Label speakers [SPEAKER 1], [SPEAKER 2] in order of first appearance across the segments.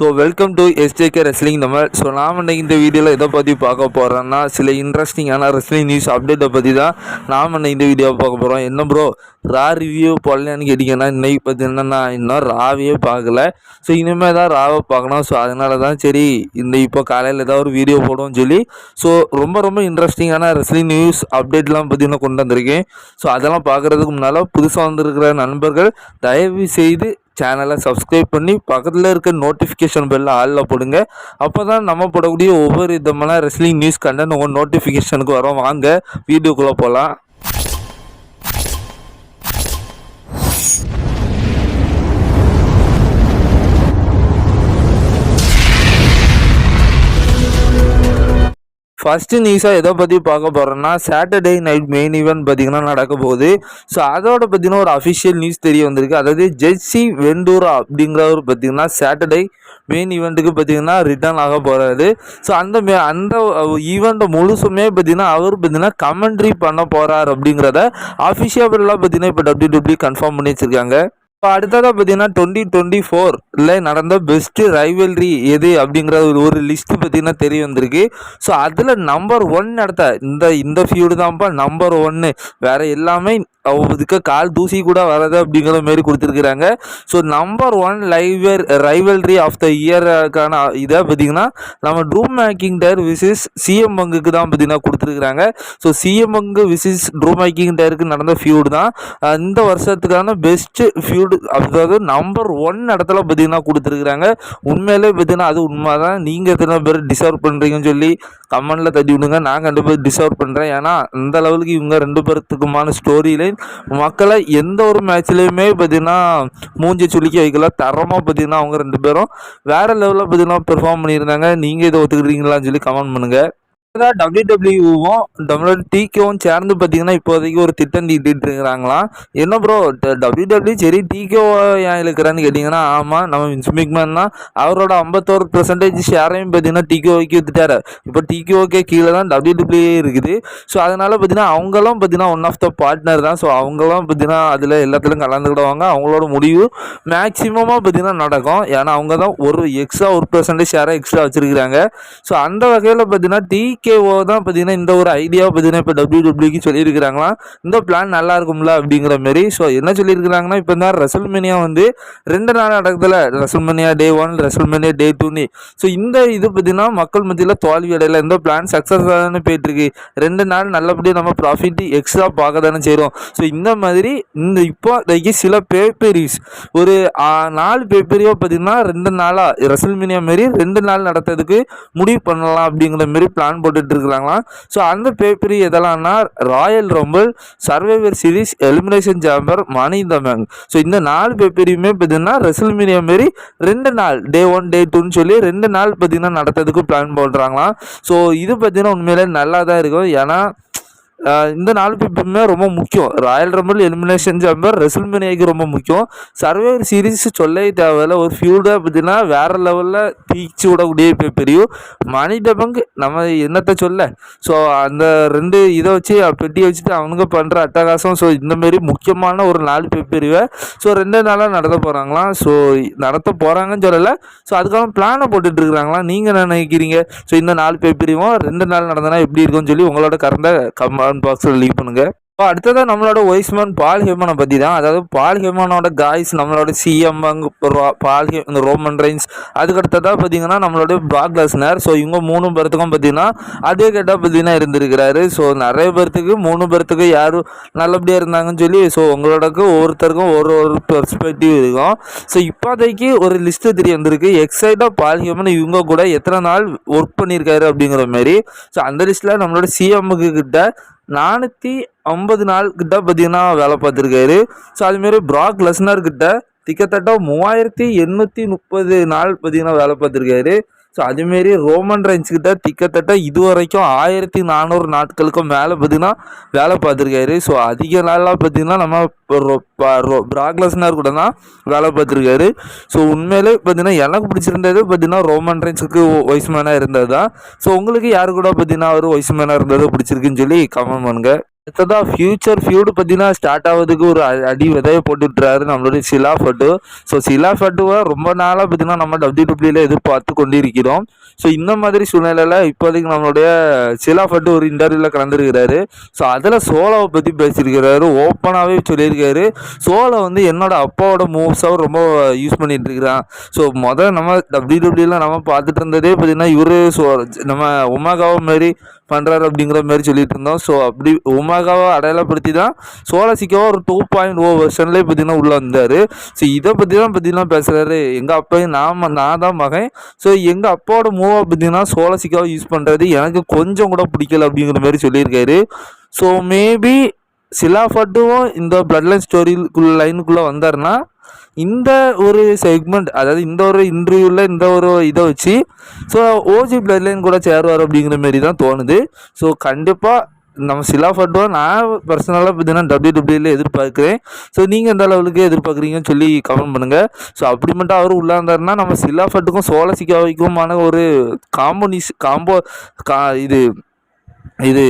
[SPEAKER 1] So welcome to SJK wrestling நம்ம so நாம் இன்றைக்கி இந்த வீடியோவில் எதை பற்றி பார்க்க போகிறோன்னா சில இன்ட்ரெஸ்டிங்கான ரெஸ்லிங் நியூஸ் அப்டேட்டை பற்றி தான் நாம் இன்னைக்கு இந்த வீடியோவை பார்க்க போகிறோம் என்ன ப்ரோ ரா ரிவ்யூ போடலான்னு கேட்டிங்கன்னா இன்றைக்கி பார்த்தீங்கன்னா நான் இன்னும் ராவையே பார்க்கல. ஸோ இனிமேல் தான் ராவை பார்க்கணும். ஸோ அதனால தான் சரி இந்த இப்போ காலையில் ஏதாவது ஒரு வீடியோ போடுவோம்னு சொல்லி ஸோ ரொம்ப ரொம்ப இன்ட்ரெஸ்டிங்கான ரெஸ்லிங் நியூஸ் அப்டேட்லாம் பார்த்தீங்கன்னா கொண்டு வந்திருக்கேன். ஸோ அதெல்லாம் பார்க்குறதுக்கு முன்னால் புதுசாக வந்திருக்கிற நண்பர்கள் தயவு செய்து சேனலை சப்ஸ்கிரைப் பண்ணி பக்கத்தில் இருக்க நோட்டிஃபிகேஷன் பெல்ல ஆளில் போடுங்க. அப்போ தான் நம்ம போடக்கூடிய ஒவ்வொரு விதமான ரெஸ்லிங் நியூஸ் கண்டென்ட் உங்கள் நோட்டிஃபிகேஷனுக்கு வரும். வாங்க வீடியோக்குள்ளே போகலாம் ஃபஸ்ட்டு நியூஸாக எதை பற்றி பார்க்க போகிறோன்னா சாட்டர்டே நைட் மெயின் ஈவெண்ட் பார்த்திங்கன்னா நடக்க போகுது. ஸோ அதோட பார்த்திங்கன்னா ஒரு அஃபிஷியல் நியூஸ் தெரிய வந்திருக்கு. அதாவது ஜெர்சி வெண்டூரா அப்படிங்கிறவர் பார்த்தீங்கன்னா சாட்டர்டே மெயின் ஈவெண்ட்டுக்கு பார்த்தீங்கன்னா ரிட்டர்ன் ஆக போகிறாரு ஸோ அந்த மே அந்த ஈவெண்ட்டை முழுசுமே பார்த்தீங்கன்னா அவர் பார்த்தீங்கன்னா கமெண்ட்ரி பண்ண போகிறார் அப்படிங்கிறத அஃபிஷியலாக பார்த்தீங்கன்னா இப்போ டபிள்யூ டபிள்யூ கன்ஃபார்ம் பண்ணி வச்சுருக்காங்க. இப்போ அடுத்ததாக பார்த்தீங்கன்னா டுவெண்ட்டி டுவெண்ட்டி ஃபோரில் நடந்த பெஸ்ட்டு ரைவல்ரி எது அப்படிங்கிற ஒரு ஒரு லிஸ்ட்டு பார்த்தீங்கன்னா தெரிய வந்திருக்கு. ஸோ அதில் நம்பர் ஒன் நடத்த இந்த இந்த ஃபியூடு தான்ப்பா நம்பர் ஒன்று வேறு எல்லாமே இதுக்கு கால் தூசி கூட வராது அப்படிங்கிற மாரி கொடுத்துருக்குறாங்க. ஸோ நம்பர் ஒன் லைவர் ரைவல்ரி ஆஃப் த இயருக்கான இதை பார்த்தீங்கன்னா நம்ம ட்ரூம் மேக்கிங் டயர் விசிஸ் சிஎம் பங்குக்கு தான் பார்த்தீங்கன்னா கொடுத்துருக்குறாங்க. ஸோ சிஎம் பங்கு விசிஸ் ட்ரூம் மேக்கிங் டயருக்கு நடந்த ஃபியூடு தான். இந்த வருஷத்துக்கான பெஸ்ட்டு ஃபியூட் அதாவது நம்பர் ஒன் இடத்துல பார்த்தீங்கன்னா கொடுத்துருக்குறாங்க. உண்மையிலே பார்த்தீங்கன்னா அது உண்மை தான் நீங்கள் எத்தனை பேர் டிசர்வ் பண்ணுறீங்கன்னு சொல்லி கமெண்டில் தட்டி விடுங்க. நான் கண்டிப்பாக டிசர்வ் பண்ணுறேன் ஏன்னா அந்த லெவலுக்கு இவங்க ரெண்டு பேர்த்துக்குமான ஸ்டோரி லைன் மக்களை எந்த ஒரு மேட்ச்லேயுமே பார்த்தீங்கன்னா மூஞ்சி சுளுக்கி வைக்கல. தரமாக பார்த்தீங்கன்னா அவங்க ரெண்டு பேரும் வேறு லெவலில் பார்த்தீங்கன்னா பெர்ஃபார்ம் பண்ணியிருந்தாங்க. நீங்கள் இதை ஒத்துக்கிறீங்களான்னு சொல்லி கமெண்ட் பண்ணுங்கள் டபிள்யூ டபிள்யூவும் டபிள்யூ டிகேவும் சேர்ந்து பார்த்தீங்கன்னா இப்போதைக்கு ஒரு திட்டம் தீட்டிட்டு இருக்கிறாங்களாம். என்ன ப்ரோ டபிள்யூடபிள்யூ சரி டிகே ஏன் இழுக்கிறான்னு கேட்டிங்கன்னா ஆமாம் நம்ம வின்ஸ் மிக்மேன் தான். அவரோட ஐம்பத்தோரு பெர்சன்டேஜ் ஷேரையும் பார்த்தீங்கன்னா டிகேஓக்கு வித்துட்டாரு. இப்போ டிகேஓக்கே கீழே தான் டபிள்யூடபிள்யூ இருக்குது. ஸோ அதனால் பார்த்தீங்கன்னா அவங்களும் பார்த்தீங்கன்னா ஒன் ஆஃப் த பார்ட்னர் தான். ஸோ அவங்களும் பார்த்தீங்கன்னா அதில் எல்லாத்துலையும் கலந்துக்கிடுவாங்க. அவங்களோட முடிவு மேக்ஸிமமாக பார்த்தீங்கன்னா நடக்கும். ஏன்னா அவங்க தான் ஒரு எக்ஸ்ட்ரா ஒரு பெர்சன்டேஜ் ஷேரை எக்ஸ்ட்ரா வச்சுருக்கிறாங்க. ஸோ அந்த வகையில் பார்த்தீங்கன்னா டி டிகேஓ தான் பார்த்தீங்கன்னா இந்த ஒரு ஐடியாவை பார்த்தீங்கன்னா இப்போ டபிள்யூ டபிள்யூக்கு சொல்லியிருக்கிறாங்களாம் இந்த பிளான் நல்லா இருக்கும்ல அப்படிங்கிற மாரி. ஸோ என்ன சொல்லியிருக்கிறாங்கன்னா இப்போ தான் ரெசல்மேனியா வந்து ரெண்டு நாள் நடக்குதுல. WrestleMania day one WrestleMania day டூன்னு ஸோ இந்த இது பார்த்தீங்கன்னா மக்கள் மத்தியில் தோல்வி அடையல. இந்த பிளான் சக்ஸஸ் தானே போயிட்டுருக்கு. ரெண்டு நாள் நல்லபடியாக நம்ம ப்ராஃபிட் எக்ஸ்ட்ரா பார்க்க தானே செய்கிறோம் ஸோ இந்த மாதிரி இந்த இப்போதைக்கு சில பேப்பரிஸ் ஒரு நாலு பேப்பரியோ பார்த்தீங்கன்னா ரெண்டு நாளாக ரெசல்மேனியா மாரி ரெண்டு நாள் நடத்துறதுக்கு முடிவு பண்ணலாம் அப்படிங்கிற மாரி பிளான் போட்டுட்டு இருக்கிறாங்களாம் ஸோ அந்த பேப்பரி எதெல்லாம்னா Royal Rumble Survivor Series elimination chamber money இந்த மேங் ஸோ இந்த நாலு பேப்பரையுமே பார்த்தீங்கன்னா ரெசல்மேனியா மாரி ரெண்டு நாள் டே ஒன் டே டூன்னு சொல்லி ரெண்டு நாள் பார்த்தீங்கன்னா நடத்துறதுக்கு பிளான் போடுறாங்களாம் ஸோ இது பார்த்தீங்கன்னா உண்மையிலே நல்லா தான் இருக்கும். ஏன்னா இந்த நாலு பேப்பருமே ரொம்ப முக்கியம். ராயல் ரம்பிள் எலிமினேஷன் சாம்பர் ரெசில்மினேக்கு ரொம்ப முக்கியம். சர்வைவர் சீரிஸ் சொல்லவே தேவையில்ல. ஒரு ஃபியூடாக பார்த்தீங்கன்னா வேறு லெவலில் தீச்சு விடக்கூடிய பேப்பரையும் மணி டபங்க் நம்ம என்னத்தை சொல்ல? ஸோ அந்த ரெண்டு இதை வச்சு பெட்டியை வச்சுட்டு அவனுங்க பண்ணுற அட்டகாசம் ஸோ இந்தமாரி முக்கியமான ஒரு நாலு பேப்பரிவை ஸோ ரெண்டு நாளாக நடத்த போகிறாங்களாம் ஸோ நடத்த போகிறாங்கன்னு சொல்லலை. ஸோ அதுக்காக பிளானை போட்டுட்ருக்குறாங்களாம் நீங்கள் என்ன நினைக்கிறீங்க? ஸோ இந்த நாலு பேப்பரையும் ரெண்டு நாள் நடந்தனா எப்படி இருக்கும்னு சொல்லி உங்களோட கரண்ட கமெண்ட் பாக்ஸில் லீவ் பண்ணுங்கள் இப்போ அடுத்ததாக நம்மளோட ஒய்ஸ்மேன் பால் ஹெமனை பற்றி தான் அதாவது பால் ஹெமனோட காய்ஸ் நம்மளோட சிஎம் பால் இந்த ரோமன் ரைன்ஸ் அதுக்கு அடுத்ததாக பார்த்தீங்கன்னா நம்மளோட பிராக் லெஸ்னர் ஸோ இவங்க மூணு பேர்த்துக்கும் பார்த்தீங்கன்னா அதே கேட்டால் பார்த்தீங்கன்னா இருந்திருக்கிறாரு. ஸோ நிறைய பேர்த்துக்கு மூணு பேர்த்துக்கு யார் நல்லபடியாக இருந்தாங்கன்னு சொல்லி ஸோ உங்களோடக்கு ஒவ்வொருத்தருக்கும் ஒரு ஒரு பெர்ஸ்பெக்டிவ் இருக்கும். ஸோ இப்போதைக்கு ஒரு லிஸ்ட்டு தெரிய வந்திருக்கு. எக்ஸைட்டாக பால் ஹெமன் இவங்க கூட எத்தனை நாள் ஒர்க் பண்ணியிருக்காரு அப்படிங்கிற மாதிரி ஸோ அந்த லிஸ்ட்டில் நம்மளோட சிஎம்முக்கு கிட்ட நானூற்றி ஐம்பது நாள் கிட்ட பார்த்தீங்கன்னா வேலை பார்த்துருக்காரு. ஸோ அதுமாரி ப்ராக் லெஸ்னர் கிட்ட கிட்டத்தட்ட மூவாயிரத்தி எண்ணூற்றி முப்பது நாள் பார்த்தீங்கன்னா வேலை பார்த்துருக்காரு. ஸோ அதுமாரி ரோமன் ரைன்ஸ் கிட்ட கிட்டத்தட்ட இது வரைக்கும் ஆயிரத்தி நானூறு நாட்களுக்கும் மேலே பார்த்தீங்கன்னா வேலை பார்த்துருக்காரு. ஸோ அதிக நாளாக பார்த்தீங்கன்னா நம்ம பிராக்லஸ்னர் கூட தான் வேலை பார்த்துருக்காரு. ஸோ உண்மையிலே பார்த்தீங்கன்னா எனக்கு பிடிச்சிருந்தது பார்த்தீங்கன்னா ரோமன் ரைன்ஸுக்கு வாய்ஸ் இருந்தது தான் ஸோ உங்களுக்கு யார் கூட பார்த்தீங்கன்னா அவர் வாய்ஸ் இருந்தது பிடிச்சிருக்குன்னு சொல்லி கமெண்ட் பண்ணுங்க. அடுத்ததாக ஃபியூச்சர் ஃபியூடு பார்த்தீங்கன்னா ஸ்டார்ட் ஆகிறதுக்கு ஒரு அடி விதையை போட்டுட்டுறாரு நம்மளுடைய சிலா ஃபட்டு. ஸோ சிலா ஃபட்டுவை ரொம்ப நாளாக பார்த்தீங்கன்னா நம்ம டபிள்யூ டபிள்யூல எதிர்பார்த்து கொண்டிருக்கிறோம். ஸோ இந்த மாதிரி சூழ்நிலையில் இப்போதைக்கு நம்மளுடைய சிலா ஃபட்டு ஒரு இன்டர்வியூவில் கலந்துருக்கிறாரு. ஸோ அதில் சோலாவை பற்றி பேசியிருக்கிறாரு. ஓப்பனாகவே சொல்லியிருக்காரு. சோலை வந்து என்னோட அப்பாவோட மூவ்ஸாக ரொம்ப யூஸ் பண்ணிகிட்டு இருக்கிறான் ஸோ முதல்ல நம்ம டபிள்யூ நம்ம பார்த்துட்டு இருந்ததே பார்த்தீங்கன்னா இவர் சோ நம்ம உமாகாவை மாதிரி பண்ணுறாரு அப்படிங்கிற மாதிரி சொல்லிட்டு இருந்தோம். ஸோ அப்படி உமாகாவை அடையாளப்படுத்தி தான் சோலசிக்காவை ஒரு டூ பாயிண்ட் ஓ வெர்ஷன்லேயே பார்த்தீங்கன்னா உள்ளே வந்தார். ஸோ இதை பற்றி தான் பார்த்தீங்கன்னா பேசுகிறாரு எங்கள் அப்பையும் நான் நான் தான் மகன். ஸோ எங்கள் அப்பாவோட மூவை பார்த்தீங்கன்னா சோலசிக்காவை யூஸ் பண்ணுறது எனக்கு கொஞ்சம் கூட பிடிக்கல அப்படிங்கிற மாதிரி சொல்லியிருக்காரு. ஸோ மேபி சிலாஃபட்டுவும் இந்த பிளட் லைன் ஸ்டோரிக்குள்ள லைனுக்குள்ளே வந்தாருன்னா இந்த ஒரு செக்மெண்ட் அதாவது இந்த ஒரு இன்டர்வியூவில் இந்த ஒரு இதை வச்சு ஸோ ஓஜி பிளட் லைன் கூட சேருவார் அப்படிங்கிற மாரி தான் தோணுது. ஸோ கண்டிப்பாக நம்ம சிலாஃபட்டோ நான் பர்சனலாக பார்த்தீங்கன்னா டபிள்யூ டபிள்யூல எதிர்பார்க்குறேன். ஸோ நீங்கள் எந்த லெவலுக்கு எதிர்பார்க்குறீங்கன்னு சொல்லி கமெண்ட் பண்ணுங்கள் ஸோ அப்படி மட்டும் அவர் உள்ளாந்தாருன்னா நம்ம சிலாஃபட்டுக்கும் சோலசிக்காவுக்குமான ஒரு காம்போனிஸ் காம்போ கா இது இது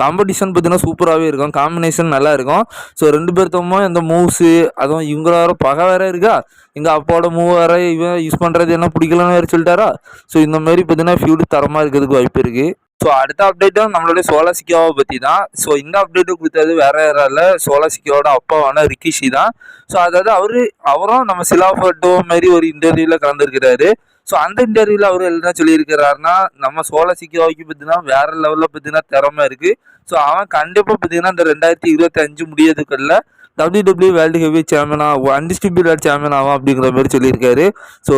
[SPEAKER 1] காம்படிஷன் பார்த்தீங்கன்னா சூப்பராகவே இருக்கும். காம்பினேஷன் நல்லா இருக்கும். ஸோ ரெண்டு பேர்த்தமும் இந்த மூவ்ஸு அதுவும் இவங்கள வேற பகை வேற இருக்கா? எங்கள் அப்பாவோட மூவ் வேற இவன் யூஸ் பண்ணுறது என்ன பிடிக்கலன்னு வேறு சொல்லிட்டாரா? ஸோ இந்த மாதிரி பார்த்தீங்கன்னா ஃபியூடு தரமாக இருக்கிறதுக்கு வாய்ப்பு இருக்குது ஸோ அடுத்த அப்டேட்டும் நம்மளுடைய சோலாசிக்காவை பற்றி தான். ஸோ இந்த அப்டேட்டு கொடுத்தது வேற யாரும் இல்லை சோலாசிக்காவோட அப்பாவான ரிக்கிஷி தான். ஸோ அதாவது அவர் அவரும் நம்ம சிலாஃபட்டோ மாதிரி ஒரு இன்டர்வியூவில் கலந்துருக்கிறாரு. ஸோ அந்த இன்டர்வியூவில் அவர் என்ன சொல்லியிருக்கிறாருன்னா நம்ம சோழ சோலசிக்காவுக்கு பார்த்தீங்கன்னா வேற லெவலில் பார்த்தீங்கன்னா திறமை இருக்குது ஸோ அவன் கண்டிப்பாக பார்த்தீங்கன்னா இந்த ரெண்டாயிரத்தி இருபத்தி அஞ்சு முடியறதுக்குள்ள டபிள்யூ டபிள்யூ வேர்ல்டு ஹெவி சாம்பியனா அன்டிஸ்ட்ரிபியூட்டட் சாம்பியன் ஆகும் அப்படிங்கிற மாதிரி சொல்லியிருக்காரு. ஸோ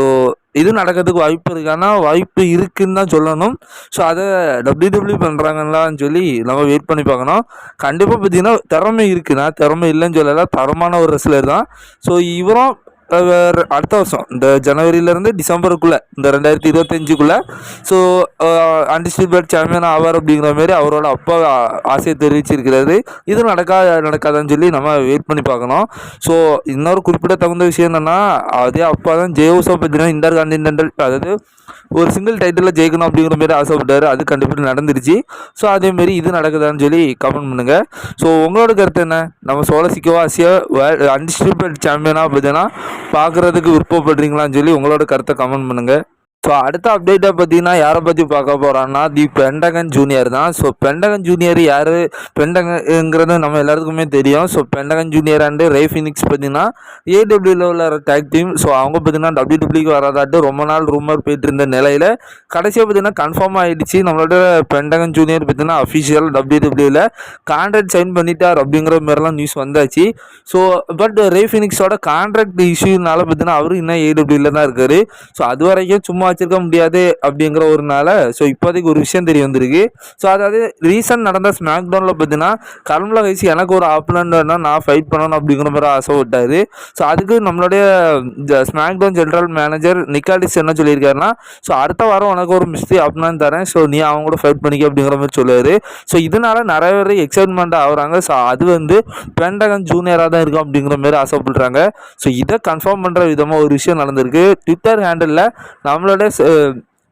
[SPEAKER 1] இது நடக்கிறதுக்கு வாய்ப்பு இருக்கான்னா வாய்ப்பு இருக்குன்னு தான் சொல்லணும். ஸோ அதை டபிள்யூ டபிள்யூ பண்ணுறாங்கன்னு சொல்லி நம்ம வெயிட் பண்ணி பார்க்கணும். கண்டிப்பாக பார்த்தீங்கன்னா திறமை இருக்குண்ணா திறமை இல்லைன்னு சொல்லலை. தரமான ஒரு ரெஸ்லர் தான். ஸோ இவரும் அடுத்த வருஷம் இந்த ஜனவரியிலேருந்து டிசம்பருக்குள்ளே இந்த ரெண்டாயிரத்தி இருபத்தஞ்சுக்குள்ளே. ஸோ அன்டிஸ்ட்ரிபியூட் சாம்பியன் ஆவார் அப்படிங்கிற மாதிரி அவரோட அப்பா ஆசையை தெரிவிச்சிருக்கிறாரு இது நடக்கா நடக்காதான்னு சொல்லி நம்ம வெயிட் பண்ணி பார்க்கணும். ஸோ இன்னொரு குறிப்பிட தகுந்த விஷயம் என்னென்னா அதே அப்பா தான் ஜெயோசோ பார்த்தீங்கன்னா இன்டர் கான்டினென்டல் அதாவது ஒரு சிங்கிள் டைட்டிலில் ஜெயிக்கணும் அப்படிங்கிற மாதிரி ஆசைப்பட்டார். அது கண்டிப்பாக நடந்துருச்சு. ஸோ அதேமாரி இது நடக்குதான்னு சொல்லி கமெண்ட் பண்ணுங்கள் ஸோ உங்களோட கருத்து என்ன? நம்ம சோழ சோலசிக்கோ ஆசியா அன்டிஸ்ட்ரிபியூட் சாம்பியனாக பார்த்தீங்கன்னா பார்க்குறதுக்கு விருப்பப்படுறீங்களான்னு சொல்லி உங்களோட கருத்தை கமெண்ட் பண்ணுங்கள் ஸோ அடுத்த அப்டேட்டை பார்த்தீங்கன்னா யாரை பற்றி பார்க்க போகிறான்னா தி பெண்டகன் ஜூனியர் தான். ஸோ பெண்டகன் ஜூனியர் யார்? பெண்டகங்கிறது நம்ம எல்லாத்துக்குமே தெரியும். So Pentagon Junior and Rey Fenix பார்த்தீங்கன்னா ஏடபிள்யூவில் உள்ள டேக் டீம் ஸோ அவங்க பார்த்தீங்கன்னா டபிள்யூ டபிள்யூக்கு வராதாட்டு ரொம்ப நாள் ரூமர் போயிட்டு இருந்த நிலையில் கடைசியாக பார்த்தீங்கன்னா கன்ஃபார்ம் ஆகிடுச்சு நம்மளோட பெண்டகன் ஜூனியர் பார்த்தீங்கன்னா அஃபிஷியல் டபிள்யூ டபிள்யூவில் கான்ட்ராக்ட் சைன் பண்ணிட்டார் அப்படிங்கிற மாதிரிலாம் நியூஸ் வந்தாச்சு. ஸோ பட் ரே ஃபினிக்ஸோட கான்ட்ராக்ட் இஷ்யூனால பார்த்தீங்கன்னா அவரும் இன்னும் ஏடபிள்யூவில் தான் இருக்கார். ஸோ அது வரைக்கும் சும்மா வச்சிருக்க முடியாது அப்படிங்கிற ஒரு ஸோ இப்போதைக்கு ஒரு விஷயம் தெரிய வந்திருக்கு. ஸோ அதாவது ரீசன்ட் நடந்த ஸ்மாக் டவுனில் பார்த்தீங்கன்னா கர்மலா கைசி எனக்கு ஒரு ஆப்லண்ட் நான் ஃபைட் பண்ணணும் அப்படிங்கிற மாதிரி ஆசைப்பட்டாரு ஸோ அதுக்கு நம்மளுடைய SmackDown general manager Nick Aldis என்ன சொல்லியிருக்காருன்னா ஸோ அடுத்த வாரம் உனக்கு ஒரு மிஸ்ட்ரி ஆப்லான் தரேன். ஸோ நீ அவங்க கூட ஃபைட் பண்ணிக்க அப்படிங்கிற மாதிரி சொல்லுவார். ஸோ இதனால நிறைய பேர் எக்ஸைட்மெண்ட் ஆகுறாங்க. ஸோ அது வந்து பெண்டகன் ஜூனியராக தான் இருக்கும் அப்படிங்கிற மாதிரி ஆசைப்படுறாங்க. ஸோ இதை கன்ஃபார்ம் பண்ணுற விதமாக ஒரு விஷயம் நடந்திருக்கு. ட்விட்டர் ஹேண்டலில் நம்மளோட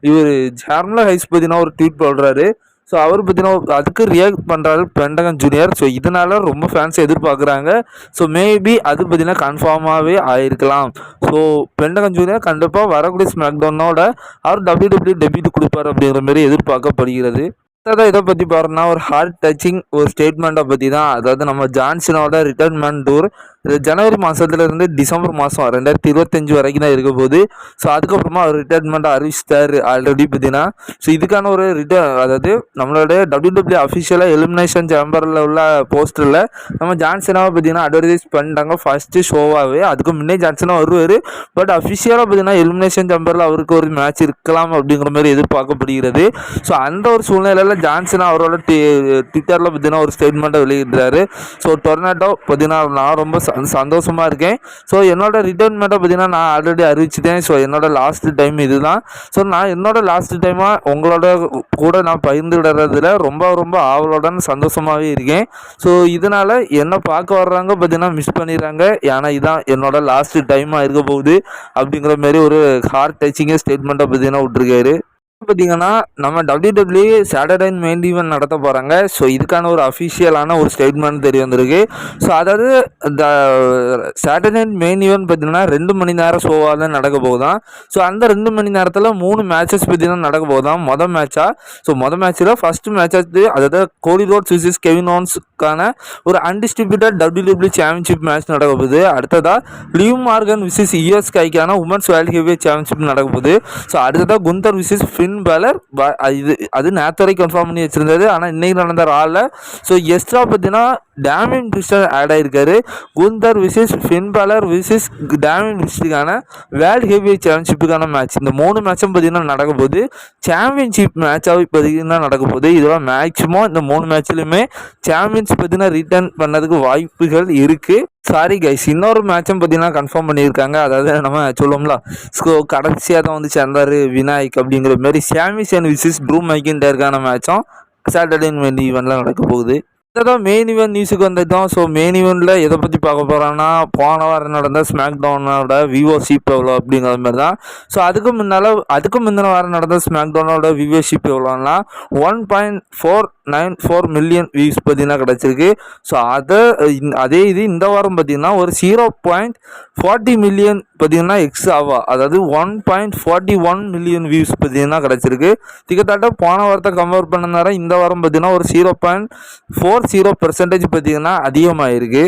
[SPEAKER 1] இவர் ஜார்மலா ஹைஸ் பற்றினா ஒரு ட்வீட் போடுறாரு. ஸோ அவர் பார்த்தீங்கன்னா அதுக்கு ரியாக்ட் பண்ணுறாரு பெண்டகன் ஜூனியர் ஸோ இதனால் ரொம்ப ஃபேன்ஸ் எதிர்பார்க்குறாங்க. ஸோ மேபி அது பார்த்தீங்கன்னா கன்ஃபார்மாகவே ஆயிருக்கலாம். ஸோ பெண்டகன் ஜூனியர் கண்டிப்பாக வரக்கூடிய ஸ்மாக்டவுனோட அவர் டபிள்யூ டபிள்யூ டெபியூட் கொடுப்பார் அப்படிங்கிற மாதிரி எதிர்பார்க்கப்படுகிறது. அதான் இதை பற்றி பாருன்னா ஒரு ஹார்ட் டச்சிங் ஒரு ஸ்டேட்மெண்ட்டை பற்றி தான் அதாவது நம்ம ஜான்சனோட ரிட்டைர்மெண்ட் டூர் இது ஜனவரி மாதத்துலேருந்து டிசம்பர் மாதம் ரெண்டாயிரத்தி இருபத்தஞ்சு வரைக்கும் தான் இருக்க போகுது. ஸோ அதுக்கப்புறமா அவர் ரிட்டைர்மெண்ட் அறிவிச்சிட்டாரு ஆல்ரெடி பார்த்தீங்கன்னா. ஸோ இதுக்கான ஒரு ரிட்டர் அதாவது நம்மளோட டபிள்யூ டபிள்யூ அஃபிஷியலாக எலிமினேஷன் சேம்பரில் உள்ள போஸ்டரில் நம்ம ஜான்சனாக பார்த்தீங்கன்னா அட்வர்டைஸ் பண்ணிட்டாங்க ஃபஸ்ட்டு ஷோவாகவே அதுக்கு முன்னே ஜான்சனாக வருவார். பட் அஃபிஷியலாக பார்த்தீங்கன்னா எலிமினேஷன் சேம்பரில் அவருக்கு ஒரு மேட்ச் இருக்கலாம் அப்படிங்கிற மாதிரி எதிர்பார்க்கப்படுகிறது. ஸோ அந்த ஒரு சூழ்நிலையில் ஜான்சன் அவரோட ட்விட்டரில் பார்த்தீங்கன்னா ஒரு ஸ்டேட்மெண்ட்டை வெளியிடுறாரு. ஸோ டொர்னாட்டோ பார்த்தீங்கன்னா நான் ரொம்ப சந்தோஷமாக இருக்கேன். ஸோ என்னோட ரிட்டைர்மெண்ட்டை பார்த்தீங்கன்னா நான் ஆல்ரெடி அறிவிச்சிட்டேன். ஸோ என்னோட லாஸ்ட் டைம் இதுதான். ஸோ நான் என்னோட லாஸ்ட் டைமாக உங்களோட கூட நான் பகிர்ந்துடுறதுல ரொம்ப ரொம்ப ஆவலுடன் சந்தோஷமாகவே இருக்கேன். ஸோ இதனால் என்ன பார்க்க வர்றாங்க பார்த்தீங்கன்னா மிஸ் பண்ணிடுறாங்க. ஏன்னா இதான் என்னோட லாஸ்ட் டைமாக இருக்க போகுது. அப்படிங்கிற மாதிரி ஒரு ஹார்ட் டச்சிங்காக ஸ்டேட்மெண்ட்டை பார்த்தீங்கன்னா விட்ருக்காரு பார்த்தீங்கன்னா நம்ம WWE சாட்டர்டே மெயின் ஈவெண்ட் நடத்த போகிறாங்க ஸோ இதுக்கான ஒரு அஃபிஷியலான ஒரு ஸ்டேட்மெண்ட் தெரிய வந்திருக்கு. ஸோ அதாவது இந்த சாட்டர்டே மெயின் ஈவெண்ட் பார்த்தீங்கன்னா ரெண்டு மணி நேரம் ஷோவாக தான் நடக்க போகுதான் ஸோ அந்த ரெண்டு மணி நேரத்தில் மூணு மேட்சஸ் பார்த்தீங்கன்னா நடக்க போகுதான் மொதல் மேட்சாக ஸோ மொதல் மேட்ச்சில் ஃபஸ்ட்டு மேட்ச் அதாவது கோலி ரோட்ஸ் விசிஸ் கெவின் ஒரு அன்டிஸ்ட்ரிபியூட்டட் டபிள்யூ சாம்பியன்ஷிப் மேட்ச் நடக்க போகுது. அடுத்ததாக லியூ மார்கன் விசிஸ் யூஎஸ் கைக்கான உமன்ஸ் வேர்ல்ட் ஹெவி சாம்பியன்ஷிப் நடக்க போகுது. ஸோ அடுத்ததாக குந்தர் விசிஸ் ஃபின் பேலர் இது அது நேற்று வரைக்கும் கன்ஃபார்ம் பண்ணி வச்சிருந்தது. ஆனால் இன்னைக்கு நடந்த ஆளில் ஸோ எஸ்ட்ரா பார்த்தீங்கன்னா Damian Priest add ஆகிருக்காரு Gunther versus Finn Balor versus Damian பிரிஸ்டுக்கான world heavy சாம்பியன்ஷிப்புக்கான மேட்ச் இந்த மூணு மேட்சும் பார்த்தீங்கன்னா நடக்க போகுது. சாம்பியன்ஷிப் மேட்சாக பார்த்திங்கன்னா நடக்க போகுது. இதெல்லாம் மேக்ஸிமம் இந்த மூணு மேட்ச்லையுமே சாம்பியன்ஸ் பார்த்திங்கன்னா ரிட்டர்ன் பண்ணதுக்கு வாய்ப்புகள் இருக்குது சாரி கைஸ் இன்னொரு மேட்சும் பார்த்தீங்கன்னா கன்ஃபார்ம் பண்ணியிருக்காங்க. அதாவது நம்ம சொல்லுவோம்ல ஸோ கடைசியாக தான் வந்து சேர்ந்தார் விநாயக் அப்படிங்கிற மாதிரி. சாமிசன் விசிஸ் ப்ரூ மைக்கின்டருக்கான மேட்சும் சாட்டர்டே மெயின் ஈவெண்ட்டில் நடக்க போகுது. இதான் மெயின் இவெண்ட் நியூஸுக்கு வந்துட்டோம் ஸோ மெயின் இவெண்ட்டில் எதை பற்றி பார்க்க போகிறோன்னா போன வாரம் நடந்த ஸ்மாக் டவுனோட விவோஷிப் எவ்வளோ அப்படிங்கிற மாதிரி தான் ஸோ அதுக்கு முன்னால் அதுக்கு முந்தின வாரம் நடந்த ஸ்மாக் டவுனோட viewership எவ்வளோன்னா one point four nine four million views பார்த்தீங்கன்னா கிடச்சிருக்கு. ஸோ அதை அதே இது இந்த வாரம் பார்த்தீங்கன்னா ஒரு ஜீரோ பாயிண்ட் ஃபார்ட்டி மில்லியன் பார்த்தீங்கன்னா எக்ஸ் ஆவா? அதாவது one point forty one million views பார்த்தீங்கன்னா கிடச்சிருக்கு. திக்கத்தாட்ட போன வாரத்தை கம்பேர் பண்ண நேரம் இந்த வாரம் பார்த்தீங்கன்னா ஒரு zero point four zero percentage பார்த்தீங்கன்னா அதிகமாகிருக்கு